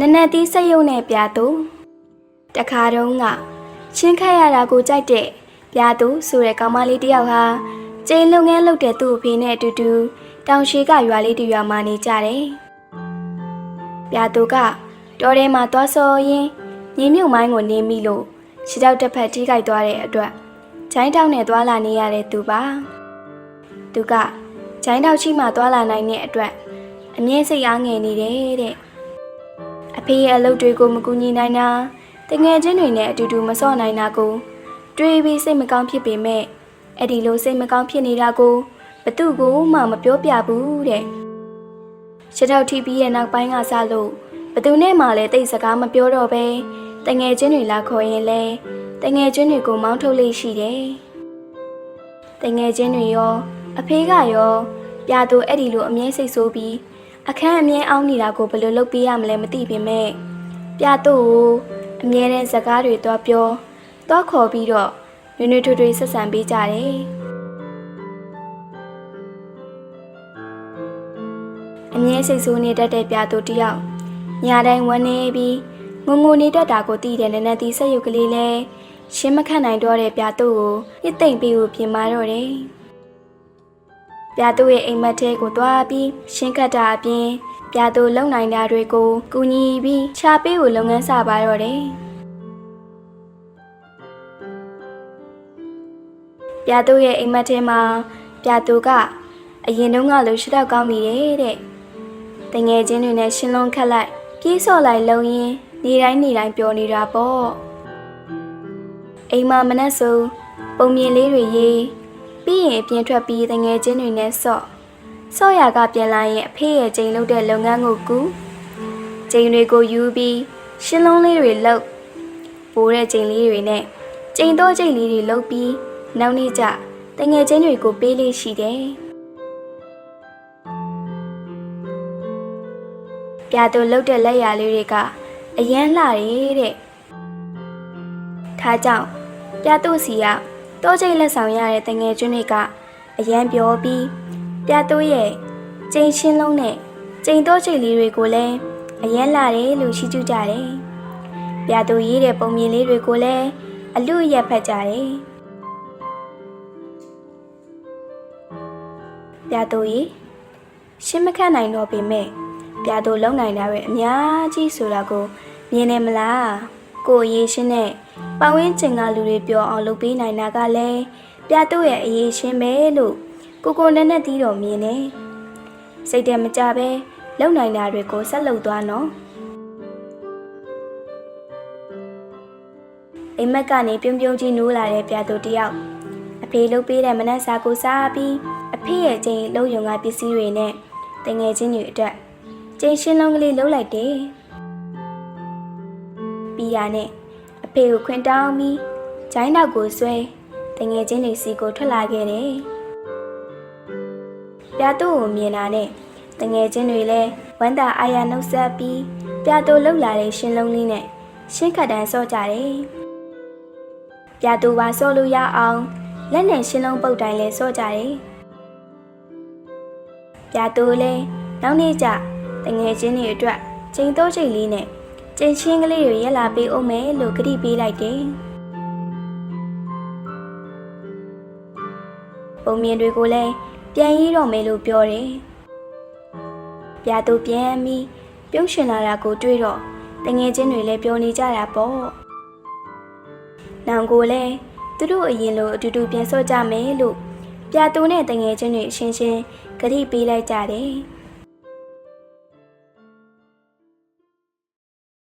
နနက်သီးစိတ်ယုံနဲ့ပြသူတခါတုန်းကချင်းခတ်ရတာကိုကြိုက်တဲ့ပြသူဆိုတဲ့ကောင်မလေးတစ်ယောက်ဟာကျိန်လုံငန်းလုပ်တဲ့သူ့အဖေနဲ့အတူတူတောင်ရှိကရွာလေးတစ်ရွာမှာနေကြတယ်ပြသူကတော်ထဲမှာသွားစော်ရင်ညီမြုပ်မိုင်းကိုနင်းမိလို့ခြေထောက်တစ်ဖက်ထိခိုက်သွားတဲ့အတွက်ချိုင်းတောက်နဲ့သွားလာနေရတဲ့သူပါသူကချိုင်းတောက်ရှိမှသွားလာနိုင်တဲ့အတွက်အမြဲစိတ်အားငယ်နေတယ်တဲ့အ ဖေရဲ့အလုပ်တွေကိုမကူညီနိုင်တာတငယ်ချင်းတွေနဲ့အတူတူမစော့နိုင်တာကိုတွေးပြီးစိတ်မကောင်းဖြစ်ပေမဲ့အဲ့ဒီလိုစိတ်မကောင်းဖြစ်နေတာကိုဘသူ့ကိုမှမပြောပြဘူးတဲ့ရှစ်ထောက်ထီပြီးရဲ့နောက်ပိုင်းကစလို့ဘသူနဲ့မှလည်းတိတ်စကားမပြောတော့ပဲတငယ်ချင်းတွေလာခေါ်ရင်လဲတငယ်ချင်းတွေကိုမောင်းထုတ်လေးရှိတယ်တငယ်ချင်းတွေရောအဖေကရောပြာသူအဲ့ဒီလိုအမြဲစိတ်ဆိုးပြီး အခန်းအမြဲအောင်းနေတာကိုဘယ်လိုလုပ်ပေးရမလဲမသိပေမဲ့ပြတော့ကိုအမြဲတမ်းစကားတွေတော့ပြောတော့ခေါ်ပြီးတော့နွေနွေထွေထွေဆက်ဆံပေးကြတယ်အမြဲစိတ်ဆိုးနေတတ်တဲ့ပြတော့တယောက်ညာတိုင်းဝန်းနေပြီးငုံငုံနေတတ်တာကိုသိတဲ့နနက်တီဆက်ရုပ်ကလေးလဲရှင်းမခတ်နိုင်တော့တဲ့ပြတော့ကိုညစ်သိမ့်ပြီးကိုပြင်မာတော့တယ် ပြာသူရဲ့အိမ်မက်ထဲကိုသွားပြီးရှင်းကတ်တာအပြင်ပြာသူလုံနိုင်တာတွေကိုကူညီပြီးခြာပေးကိုလုပ်ငန်းစပါတော့တယ်။ပြာသူရဲ့အိမ်မက်ထဲမှာပြာသူကအရင်တုန်းကလိုရှစ်တော့ကောင်းပြီတဲ့။တငယ်ချင်းတွေနဲ့ရှင်းလုံးခတ်လိုက်ပြေးစော့လိုက်လုံရင်နေတိုင်းနေတိုင်းပျော်နေတာပေါ့။အိမ်မှာမနှက်ဆိုပုံမြင်လေးတွေရေး ပြီးရင်အပြင်ထွက်ပြီးတငယ်ချင်းတွေနဲ့ဆော့ဆော့ရကပြန်လာရင်အဖေရဲ့ချိန်လုပ်တဲ့လုပ်ငန်းကိုကူချိန်တွေကိုယူပြီးရှင်းလုံးလေးတွေလုပ်ပိုးတဲ့ချိန်လေးတွေနဲ့ချိန်တော့ချိန်လေးတွေလုပ်ပြီးနောက်နေ့ကျတငယ်ချင်းတွေကိုပေးလေးရှိတယ်ပြာသူလုပ်တဲ့လက်ရာလေးတွေကအရန်လှတယ်တဲ့ထားကြောင့်ပြာသူစီက တောကျိတ်လက်ဆောင်ရတဲ့တငယ်ကျွန်းတွေကအရန်ပြောပြီးပြတိုးရဲ့ကျိန်ရှင်းလုံးနဲ့ကျိန်တောကျိတ်လေးတွေကိုလည်းအရန်လာတယ်လို့ရှိကျူးကြတယ်။ပြတိုးရေးတဲ့ပုံမြင်လေးတွေကိုလည်းအလူရက်ဖက်ကြတယ်။ပြတိုးရေးရှင်းမခတ်နိုင်တော့ပေမဲ့ပြတိုးလုံနိုင်တာပဲအများကြီးဆိုတာကိုမြင်နေမလား။ကိုအရေးရှင်းတဲ့ ပတ်ဝန်းကျင်ကလူတွေပြောအောင်လုပ်ပေးနိုင်တာကလည်းပြတုရဲ့အရေးရှင်းပဲလို့ကိုကိုနဲ့နဲ့တီးတော်မြင်နေစိတ်တမကြပဲလုံနိုင်တာတွေကိုဆက်လုပ်သွားနော်အိမ်မက်ကနေပြုံးပြုံးကြီးနိုးလာတဲ့ပြတုတယောက်အဖေလုပ်ပေးတဲ့မနက်စာကိုစားပြီးအဖေရဲ့ချိန်လုံယုံကပစ္စည်းတွေနဲ့တငယ်ချင်းတွေအတွက်ချိန်ရှင်းလုံးကလေးလှုပ်လိုက်တယ်ပြီးရနဲ့ အဖေကိုခွင်တောင်းပြီးဂျိုင်းနောက်ကိုဆွဲတငယ်ချင်းတွေစီကိုထွက်လာခဲ့တယ်။ပြတိုးကိုမြင်တာနဲ့တငယ်ချင်းတွေလည်းဝမ်းသာအာရနှုတ်ဆက်ပြီးပြတိုးလှုပ်လာတဲ့ရှင်းလုံးလေးနဲ့ရှင်းခတ်တန်းစော့ကြတယ်။ပြတိုးပါစော့လို့ရအောင်လက်နဲ့ရှင်းလုံးပုတ်တိုင်းလဲစော့ကြတယ်။ပြတိုးလည်းနောက်နေ့ကျတငယ်ချင်းတွေအတွက်ချိန်တော့ချိန်လေးနဲ့ ကျင်းချင်းကလေးတွေရက်လာပေးအောင်မယ်လို့ကတိပေးလိုက်တယ်။ပုံမြင်တွေကိုလည်းပြန်ရေးတော့မယ်လို့ပြောတယ်။ပြာသူပြန်ပြီးပြုံးရှင်လာတာကိုတွေ့တော့တငယ်ချင်းတွေလည်းပြောနေကြတာပေါ့။နောင်ကိုလည်းသူတို့အရင်လိုအတူတူပြန်ဆော့ကြမယ်လို့ပြာသူနဲ့တငယ်ချင်းတွေအချင်းချင်းကတိပေးလိုက်ကြတယ်။